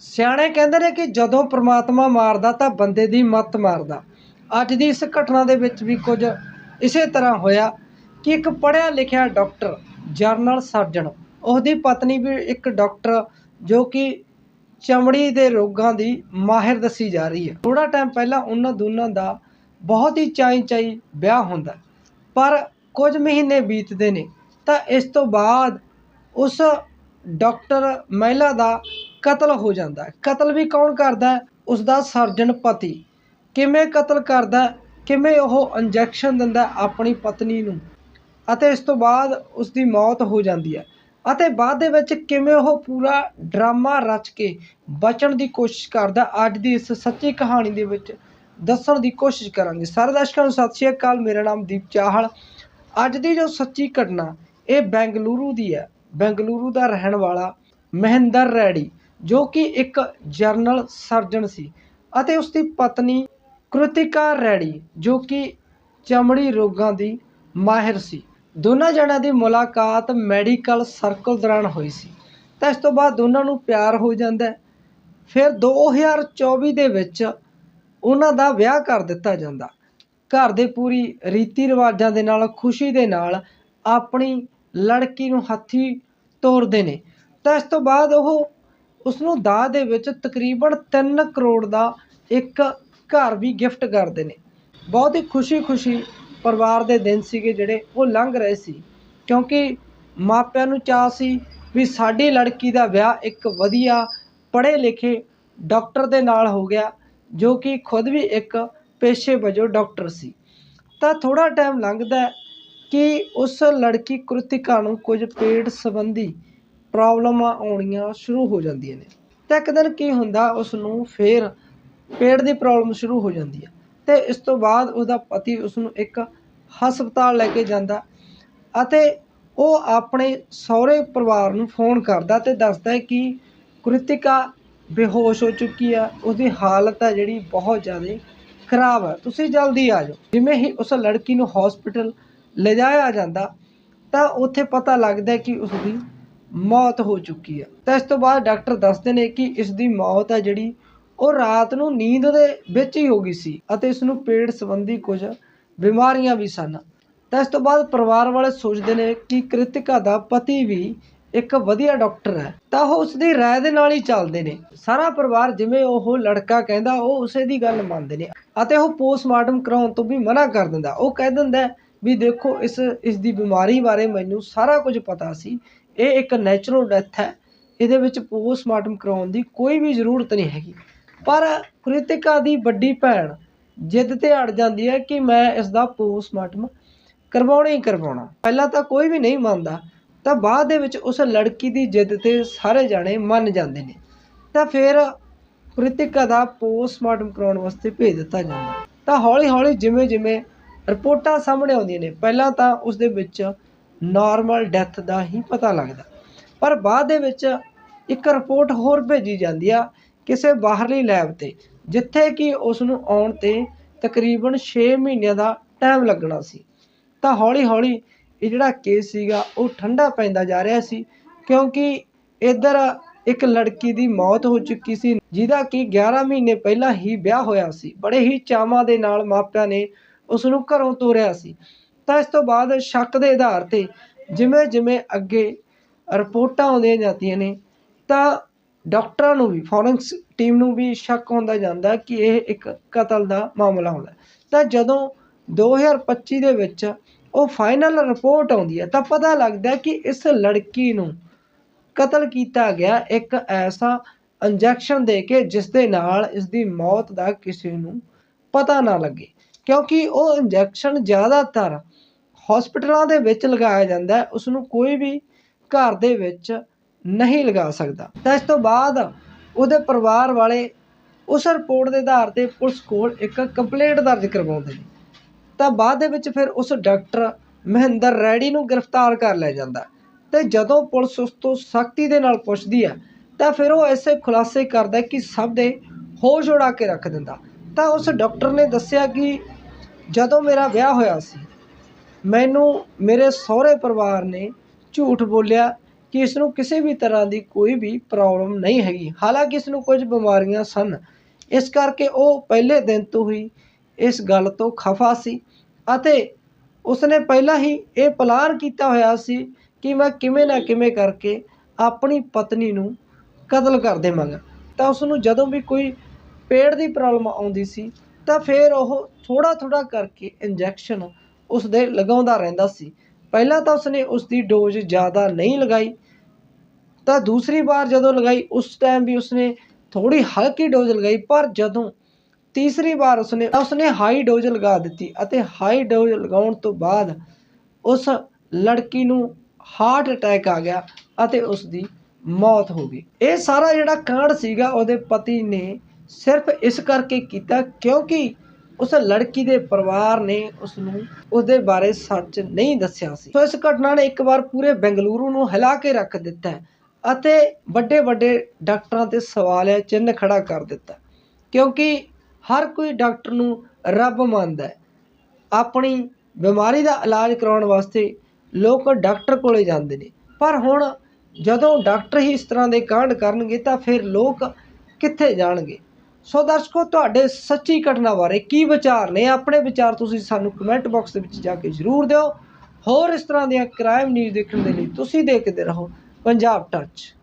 ਸਿਆਣੇ ਕਹਿੰਦੇ ਨੇ ਕਿ ਜਦੋਂ ਪ੍ਰਮਾਤਮਾ ਮਾਰਦਾ ਤਾਂ ਬੰਦੇ ਦੀ ਮੱਤ ਮਾਰਦਾ। ਅੱਜ ਦੀ ਇਸ ਘਟਨਾ ਦੇ ਵਿੱਚ ਵੀ ਕੁਝ ਇਸੇ ਤਰ੍ਹਾਂ ਹੋਇਆ ਕਿ ਇੱਕ ਪੜ੍ਹਿਆ ਲਿਖਿਆ ਡਾਕਟਰ, ਜਰਨਲ ਸਰਜਨ, ਉਹਦੀ ਪਤਨੀ ਵੀ ਇੱਕ ਡਾਕਟਰ ਜੋ ਕਿ ਚਮੜੀ ਦੇ ਰੋਗਾਂ ਦੀ ਮਾਹਿਰ ਦੱਸੀ ਜਾ ਰਹੀ ਹੈ। ਥੋੜਾ ਟਾਈਮ ਪਹਿਲਾਂ ਉਹਨਾਂ ਦੋਨਾਂ ਦਾ ਬਹੁਤ ਹੀ ਚਾਈ ਚਾਈ ਵਿਆਹ ਹੁੰਦਾ ਪਰ ਕੁਝ ਮਹੀਨੇ ਬੀਤਦੇ ਨੇ ਤਾਂ ਇਸ ਤੋਂ ਬਾਅਦ ਉਸ ਡਾਕਟਰ ਮਹਿਲਾ ਦਾ ਕਤਲ ਹੋ ਜਾਂਦਾ ਕਤਲ ਵੀ ਕੌਣ ਕਰਦਾ ਹੈ? ਉਸ ਦਾ ਸਰਜਨ ਪਤੀ। ਕਿਵੇਂ ਕਤਲ ਕਰਦਾ ਕਿਵੇਂ ਉਹ ਇੰਜੈਕਸ਼ਨ ਦਿੰਦਾ ਆਪਣੀ ਪਤਨੀ ਨੂੰ? ਅਤੇ ਇਸ ਤੋਂ ਬਾਅਦ ਉਸ ਦੀ ਮੌਤ ਹੋ ਜਾਂਦੀ ਹੈ। ਅਤੇ ਬਾਅਦ ਦੇ ਵਿੱਚ ਕਿਵੇਂ ਉਹ ਪੂਰਾ ਡਰਾਮਾ ਰਚ ਕੇ ਬਚਣ ਦੀ ਕੋਸ਼ਿਸ਼ ਕਰਦਾ ਅੱਜ ਦੀ ਇਸ ਸੱਚੀ ਕਹਾਣੀ ਦੇ ਵਿੱਚ ਦੱਸਣ ਦੀ ਕੋਸ਼ਿਸ਼ ਕਰਾਂਗੇ। ਸਾਰੇ ਦਰਸ਼ਕਾਂ ਨੂੰ ਸਤਿ ਸ਼੍ਰੀ ਅਕਾਲ, ਮੇਰਾ ਨਾਮ ਦੀਪ ਚਾਹਲ। ਅੱਜ ਦੀ ਜੋ ਸੱਚੀ ਘਟਨਾ, ਇਹ ਬੈਂਗਲੁਰੂ ਦੀ ਹੈ। ਬੈਂਗਲੁਰੂ ਦਾ ਰਹਿਣ ਵਾਲਾ ਮਹਿੰਦਰ ਰੈਡੀ। ਜੋ ਕਿ ਇੱਕ ਜਰਨਲ ਸਰਜਨ ਸੀ ਅਤੇ ਉਸ ਦੀ ਪਤਨੀ ਕ੍ਰਿਤਿਕਾ ਰੈਡੀ, ਜੋ ਕਿ ਚਮੜੀ ਰੋਗਾਂ ਦੀ ਮਾਹਿਰ ਸੀ। ਦੋਨਾਂ ਜਣਿਆਂ ਦੀ ਮੁਲਾਕਾਤ ਮੈਡੀਕਲ ਸਰਕਲ ਦੌਰਾਨ ਹੋਈ ਸੀ। ਤਾਂ ਇਸ ਤੋਂ ਬਾਅਦ ਦੋਨਾਂ ਨੂੰ ਪਿਆਰ ਹੋ ਜਾਂਦਾ ਫਿਰ ਦੋ ਹਜ਼ਾਰ ਚੌਵੀ ਦੇ ਵਿੱਚ ਉਹਨਾਂ ਦਾ ਵਿਆਹ ਕਰ ਦਿੱਤਾ ਜਾਂਦਾ। ਘਰ ਦੇ ਪੂਰੀ ਰੀਤੀ ਰਿਵਾਜਾਂ ਦੇ ਨਾਲ, ਖੁਸ਼ੀ ਦੇ ਨਾਲ ਆਪਣੀ ਲੜਕੀ ਨੂੰ ਹੱਥੀ ਤੋਰਦੇ ਨੇ। ਤਾਂ ਇਸ ਤੋਂ ਬਾਅਦ ਉਹ ਉਸ ਨੂੰ ਦਾਜ ਦੇ ਵਿੱਚ ਤਕਰੀਬਨ 3 ਕਰੋੜ ਦਾ ਇੱਕ ਘਰ ਵੀ ਗਿਫਟ ਕਰਦੇ ਨੇ। ਬਹੁਤ ਹੀ ਖੁਸ਼ੀ-ਖੁਸ਼ੀ ਪਰਿਵਾਰ ਦੇ ਦਿਨ ਸੀਗੇ ਜਿਹੜੇ ਉਹ ਲੰਘ ਰਹੇ ਸੀ। ਕਿਉਂਕਿ ਮਾਪਿਆਂ ਨੂੰ ਚਾਹ ਸੀ ਵੀ ਸਾਡੀ ਲੜਕੀ ਦਾ ਵਿਆਹ ਇੱਕ ਵਧੀਆ ਪੜ੍ਹੇ ਲਿਖੇ ਡਾਕਟਰ ਦੇ ਨਾਲ ਹੋ ਗਿਆ, ਜੋ ਕਿ ਖੁਦ ਵੀ ਇੱਕ ਪੇਸ਼ੇ ਵਜੋਂ ਡਾਕਟਰ ਸੀ। ਤਾਂ ਥੋੜਾ ਟਾਈਮ ਲੰਘਦਾ ਕਿ ਉਸ ਲੜਕੀ ਕ੍ਰਿਤਿਕਾ ਨੂੰ ਕੁਝ ਪੇਟ ਸੰਬੰਧੀ ਪ੍ਰੋਬਲਮਾਂ ਆਉਣੀਆਂ ਸ਼ੁਰੂ ਹੋ ਜਾਂਦੀਆਂ ਨੇ। ਤਾਂ ਇੱਕ ਦਿਨ ਕੀ ਹੁੰਦਾ ਉਸ ਨੂੰ ਫੇਰ ਪੇਟ ਦੀ ਪ੍ਰੋਬਲਮ ਸ਼ੁਰੂ ਹੋ ਜਾਂਦੀ ਹੈ ਅਤੇ ਇਸ ਤੋਂ ਬਾਅਦ ਉਹਦਾ ਪਤੀ ਉਸ ਨੂੰ ਇੱਕ ਹਸਪਤਾਲ ਲੈ ਕੇ ਜਾਂਦਾ ਅਤੇ ਉਹ ਆਪਣੇ ਸਹੁਰੇ ਪਰਿਵਾਰ ਨੂੰ ਫੋਨ ਕਰਦਾ ਅਤੇ ਦੱਸਦਾ ਹੈ ਕਿ ਕ੍ਰਿਤਿਕਾ ਬੇਹੋਸ਼ ਹੋ ਚੁੱਕੀ ਆ, ਉਹਦੀ ਹਾਲਤ ਹੈ ਜਿਹੜੀ ਬਹੁਤ ਜ਼ਿਆਦਾ ਖਰਾਬ ਹੈ ਤੁਸੀਂ ਜਲਦੀ ਆ ਜਾਓ। ਜਿਵੇਂ ਹੀ ਉਸ ਲੜਕੀ ਨੂੰ ਹਸਪੀਟਲ ਲਿਜਾਇਆ ਜਾਂਦਾ, ਤਾਂ ਉੱਥੇ ਪਤਾ ਲੱਗਦਾ ਕਿ ਉਸਦੀ ਮੌਤ ਹੋ ਚੁੱਕੀ ਹੈ ਤਾਂ ਇਸ ਤੋਂ ਬਾਅਦ ਡਾਕਟਰ ਦੱਸਦੇ ਨੇ ਕਿ ਇਸ ਦੀ ਮੌਤ ਹੈ ਜਿਹੜੀ, ਉਹ ਰਾਤ ਨੂੰ ਨੀਂਦ ਦੇ ਵਿੱਚ ਹੀ ਹੋ ਗਈ ਸੀ ਅਤੇ ਇਸ ਨੂੰ ਪੇਟ ਸੰਬੰਧੀ ਕੁਝ ਬਿਮਾਰੀਆਂ ਵੀ ਸਨ। ਤਾਂ ਇਸ ਤੋਂ ਬਾਅਦ ਪਰਿਵਾਰ ਵਾਲੇ ਸੋਚਦੇ ਨੇ ਕਿ ਕ੍ਰਿਤਿਕਾ ਦਾ ਪਤੀ ਵੀ ਇੱਕ ਵਧੀਆ ਡਾਕਟਰ ਹੈ। ਤਾਂ ਉਹ ਉਸ ਦੀ ਰਾਏ ਦੇ ਨਾਲ ਹੀ ਚੱਲਦੇ ਨੇ। ਸਾਰਾ ਪਰਿਵਾਰ ਜਿਵੇਂ ਉਹ ਲੜਕਾ ਕਹਿੰਦਾ, ਉਹ ਉਸੇ ਦੀ ਗੱਲ ਮੰਨਦੇ ਨੇ ਅਤੇ ਉਹ ਪੋਸਟਮਾਰਟਮ ਕਰਾਉਣ ਤੋਂ ਵੀ ਮਨਾ ਕਰ ਦਿੰਦਾ। ਉਹ ਕਹਿ ਦਿੰਦਾ ਵੀ ਦੇਖੋ, ਇਸ ਇਸ ਦੀ ਬਿਮਾਰੀ ਬਾਰੇ ਮੈਨੂੰ ਸਾਰਾ ਕੁਝ ਪਤਾ ਸੀ। ਇਹ ਇੱਕ ਨੈਚੁਰਲ ਡੈਥ ਹੈ। ਇਹਦੇ ਵਿੱਚ ਪੋਸਟਮਾਰਟਮ ਕਰਾਉਣ ਦੀ ਕੋਈ ਵੀ ਜ਼ਰੂਰਤ ਨਹੀਂ ਹੈਗੀ। ਪਰ ਕ੍ਰਿਤਿਕਾ ਦੀ ਵੱਡੀ ਭੈਣ ਜਿੱਦ ਤੇ ਅੜ ਜਾਂਦੀ ਹੈ ਕਿ ਮੈਂ ਇਸ ਦਾ ਪੋਸਟਮਾਰਟਮ ਕਰਵਾਉਣਾ ਹੀ ਕਰਵਾਉਣਾ। ਪਹਿਲਾਂ ਤਾਂ ਕੋਈ ਵੀ ਨਹੀਂ ਮੰਨਦਾ, ਤਾਂ ਬਾਅਦ ਦੇ ਵਿੱਚ ਉਸ ਲੜਕੀ ਦੀ ਜਿੱਦ ਤੇ ਸਾਰੇ ਜਾਣੇ ਮੰਨ ਜਾਂਦੇ ਨੇ। ਤਾਂ ਫਿਰ ਕ੍ਰਿਤਿਕਾ ਦਾ ਪੋਸਟਮਾਰਟਮ ਕਰਾਉਣ ਵਾਸਤੇ ਭੇਜ ਦਿੱਤਾ ਜਾਂਦਾ। ਤਾਂ ਹੌਲੀ ਹੌਲੀ ਜਿਵੇਂ ਜਿਵੇਂ ਰਿਪੋਰਟਾਂ ਸਾਹਮਣੇ ਆਉਂਦੀਆਂ ਨੇ, ਪਹਿਲਾਂ ਤਾਂ ਉਸ ਦੇ ਵਿੱਚ ਨਾਰਮਲ ਡੈਥ ਦਾ ਹੀ ਪਤਾ ਲੱਗਦਾ। ਪਰ ਬਾਅਦ ਦੇ ਵਿੱਚ ਇੱਕ ਰਿਪੋਰਟ ਹੋਰ ਭੇਜੀ ਜਾਂਦੀ ਆ ਕਿਸੇ ਬਾਹਰਲੀ ਲੈਬ ਤੇ, ਜਿੱਥੇ ਕਿ ਉਸ ਨੂੰ ਆਉਣ ਤੇ ਤਕਰੀਬਨ ਛੇ ਮਹੀਨਿਆਂ ਦਾ ਟਾਈਮ ਲੱਗਣਾ ਸੀ। ਤਾਂ ਹੌਲੀ ਹੌਲੀ ਇਹ ਜਿਹੜਾ ਕੇਸ ਸੀਗਾ, ਉਹ ਠੰਡਾ ਪੈਂਦਾ ਜਾ ਰਿਹਾ ਸੀ, ਕਿਉਂਕਿ ਇੱਧਰ ਇੱਕ ਲੜਕੀ ਦੀ ਮੌਤ ਹੋ ਚੁੱਕੀ ਸੀ, ਜਿਹਦਾ ਕਿ 11 ਮਹੀਨੇ ਪਹਿਲਾਂ ਹੀ ਵਿਆਹ ਹੋਇਆ ਸੀ। ਬੜੇ ਹੀ ਚਾਵਾਂ ਦੇ ਨਾਲ ਮਾਪਿਆਂ ਨੇ ਉਸ ਨੂੰ ਘਰੋਂ ਤੋਰਿਆ ਸੀ। ਤਾਂ ਇਸ ਤੋਂ ਬਾਅਦ ਸ਼ੱਕ ਦੇ ਆਧਾਰ ਤੇ ਜਿਵੇਂ ਜਿਵੇਂ ਅੱਗੇ ਰਿਪੋਰਟਾਂ ਆਉਂਦੀਆਂ ਜਾਂਦੀਆਂ ਨੇ, ਤਾਂ ਡਾਕਟਰਾਂ ਨੂੰ ਵੀ ਫੋਰੈਂਸ ਟੀਮ ਨੂੰ ਵੀ ਸ਼ੱਕ ਹੁੰਦਾ ਜਾਂਦਾ ਕਿ ਇਹ ਇੱਕ ਕਤਲ ਦਾ ਮਾਮਲਾ ਹੁੰਦਾ। ਤਾਂ ਜਦੋਂ 2025 ਦੇ ਵਿੱਚ ਉਹ ਫਾਈਨਲ ਰਿਪੋਰਟ ਆਉਂਦੀ ਹੈ, ਤਾਂ ਪਤਾ ਲੱਗਦਾ ਕਿ ਇਸ ਲੜਕੀ ਨੂੰ ਕਤਲ ਕੀਤਾ ਗਿਆ ਇੱਕ ਐਸਾ ਇੰਜੈਕਸ਼ਨ ਦੇ ਕੇ, ਜਿਸ ਦੇ ਨਾਲ ਇਸ ਦੀ ਮੌਤ ਦਾ ਕਿਸੇ ਨੂੰ ਪਤਾ ਨਾ ਲੱਗੇ। ਕਿਉਂਕਿ ਉਹ ਇੰਜੈਕਸ਼ਨ ਜ਼ਿਆਦਾਤਰ ਹਸਪੀਟਲਾਂ ਦੇ ਵਿੱਚ ਲਗਾਇਆ ਜਾਂਦਾ ਹੈ ਉਸ ਨੂੰ ਕੋਈ ਵੀ ਘਰ ਦੇ ਵਿੱਚ ਨਹੀਂ ਲਗਾ ਸਕਦਾ। ਤਾਂ ਇਸ ਤੋਂ ਬਾਅਦ ਉਹਦੇ ਪਰਿਵਾਰ ਵਾਲੇ ਉਸ ਰਿਪੋਰਟ ਦੇ ਆਧਾਰ ਤੇ ਪੁਲਿਸ ਕੋਲ ਇੱਕ ਕੰਪਲੇਂਟ ਦਰਜ ਕਰਵਾਉਂਦੇ ਨੇ। ਤਾਂ ਬਾਅਦ ਦੇ ਵਿੱਚ ਫਿਰ ਉਸ ਡਾਕਟਰ ਮਹਿੰਦਰ ਰੈਡੀ ਨੂੰ ਗ੍ਰਿਫਤਾਰ ਕਰ ਲਿਆ ਜਾਂਦਾ ਅਤੇ ਜਦੋਂ ਪੁਲਿਸ ਉਸ ਤੋਂ ਸਖਤੀ ਦੇ ਨਾਲ ਪੁੱਛਦੀ ਹੈ, ਤਾਂ ਫਿਰ ਉਹ ਐਸੇ ਖੁਲਾਸੇ ਕਰਦਾ ਕਿ ਸਭ ਦੇ ਹੋਸ਼ ਉਡਾ ਕੇ ਰੱਖ ਦਿੰਦਾ। ਤਾਂ ਉਸ ਡਾਕਟਰ ਨੇ ਦੱਸਿਆ ਕਿ ਜਦੋਂ ਮੇਰਾ ਵਿਆਹ ਹੋਇਆ ਸੀ ਮੈਨੂੰ ਮੇਰੇ ਸਹੁਰੇ ਪਰਿਵਾਰ ਨੇ ਝੂਠ ਬੋਲਿਆ ਕਿ ਇਸ ਨੂੰ ਕਿਸੇ ਵੀ ਤਰ੍ਹਾਂ ਦੀ ਕੋਈ ਵੀ ਪ੍ਰੋਬਲਮ ਨਹੀਂ ਹੈਗੀ। ਹਾਲਾਂਕਿ ਇਸ ਨੂੰ ਕੁਝ ਬਿਮਾਰੀਆਂ ਸਨ। ਇਸ ਕਰਕੇ ਉਹ ਪਹਿਲੇ ਦਿਨ ਤੋਂ ਹੀ ਇਸ ਗੱਲ ਤੋਂ ਖਫਾ ਸੀ ਅਤੇ ਉਸਨੇ ਪਹਿਲਾਂ ਹੀ ਇਹ ਪਲਾਨ ਕੀਤਾ ਹੋਇਆ ਸੀ ਕਿ ਮੈਂ ਕਿਵੇਂ ਨਾ ਕਿਵੇਂ ਕਰਕੇ ਆਪਣੀ ਪਤਨੀ ਨੂੰ ਕਤਲ ਕਰ ਦੇਵਾਂਗਾ। ਤਾਂ ਉਸ ਨੂੰ ਜਦੋਂ ਵੀ ਕੋਈ ਪੇਟ ਦੀ ਪ੍ਰੋਬਲਮ ਆਉਂਦੀ ਸੀ ਤਾਂ ਫਿਰ ਉਹ ਥੋੜ੍ਹਾ ਥੋੜ੍ਹਾ ਕਰਕੇ ਇੰਜੈਕਸ਼ਨ ਉਸ ਦੇ ਲਗਾਉਂਦਾ ਰਹਿੰਦਾ ਸੀ। ਪਹਿਲਾਂ ਤਾਂ ਉਸਨੇ ਉਸ ਦੀ ਡੋਜ਼ ਜ਼ਿਆਦਾ ਨਹੀਂ ਲਗਾਈ। ਤਾਂ ਦੂਸਰੀ ਵਾਰ ਜਦੋਂ ਲਗਾਈ, ਉਸ ਟਾਈਮ ਵੀ ਉਸਨੇ ਥੋੜੀ ਹਲਕੀ ਡੋਜ਼ ਲਗਾਈ, ਪਰ ਜਦੋਂ ਤੀਸਰੀ ਵਾਰ ਉਸਨੇ ਉਸਨੇ ਹਾਈ ਡੋਜ਼ ਲਗਾ ਦਿੱਤੀ ਅਤੇ ਹਾਈ ਡੋਜ਼ ਲਗਾਉਣ ਤੋਂ ਬਾਅਦ ਉਸ ਲੜਕੀ ਨੂੰ ਹਾਰਟ ਅਟੈਕ ਆ ਗਿਆ ਅਤੇ ਉਸ ਦੀ ਮੌਤ ਹੋ ਗਈ। ਇਹ ਸਾਰਾ ਜਿਹੜਾ ਕਾਂਡ ਸੀਗਾ, ਉਹਦੇ ਪਤੀ ਨੇ ਸਿਰਫ ਇਸ ਕਰਕੇ ਕੀਤਾ ਕਿਉਂਕਿ ਉਸ ਲੜਕੀ ਦੇ ਪਰਿਵਾਰ ਨੇ ਉਸ ਨੂੰ ਉਹਦੇ ਬਾਰੇ ਸੱਚ ਨਹੀਂ ਦੱਸਿਆ ਸੀ। ਸੋ ਇਸ ਘਟਨਾ ਨੇ ਇੱਕ ਵਾਰ ਪੂਰੇ ਬੈਂਗਲੁਰੂ ਨੂੰ ਹਿਲਾ ਕੇ ਰੱਖ ਦਿੱਤਾ ਅਤੇ ਵੱਡੇ ਵੱਡੇ ਡਾਕਟਰਾਂ ਤੇ ਸਵਾਲਿਆ ਚਿੰਨ੍ਹ ਖੜਾ ਕਰ ਦਿੱਤਾ ਕਿਉਂਕਿ ਹਰ ਕੋਈ ਡਾਕਟਰ ਨੂੰ ਰੱਬ ਮੰਨਦਾ ਹੈ। ਆਪਣੀ ਬਿਮਾਰੀ ਦਾ ਇਲਾਜ ਕਰਾਉਣ ਵਾਸਤੇ ਲੋਕ ਡਾਕਟਰ ਕੋਲੇ ਜਾਂਦੇ ਨੇ। ਪਰ ਹੁਣ ਜਦੋਂ ਡਾਕਟਰ ਹੀ ਇਸ ਤਰ੍ਹਾਂ ਦੇ ਕਾਂਡ ਕਰਨਗੇ ਤਾਂ ਫਿਰ ਲੋਕ ਕਿੱਥੇ ਜਾਣਗੇ? ਸੋ ਦਰਸ਼ਕੋ, ਤੁਹਾਡੇ ਸੱਚੀ ਘਟਨਾ ਬਾਰੇ ਕੀ ਵਿਚਾਰ ਨੇ? ਆਪਣੇ ਵਿਚਾਰ ਤੁਸੀਂ ਸਾਨੂੰ ਕਮੈਂਟ ਬਾਕਸ ਦੇ ਵਿੱਚ ਜਾ ਕੇ ਜ਼ਰੂਰ ਦਿਓ। ਹੋਰ ਇਸ ਤਰ੍ਹਾਂ ਦੀਆਂ ਕ੍ਰਾਈਮ ਨਿਊਜ਼ ਦੇਖਣ ਦੇ ਲਈ ਤੁਸੀਂ ਦੇਖਦੇ ਰਹੋ ਪੰਜਾਬ ਟੱਚ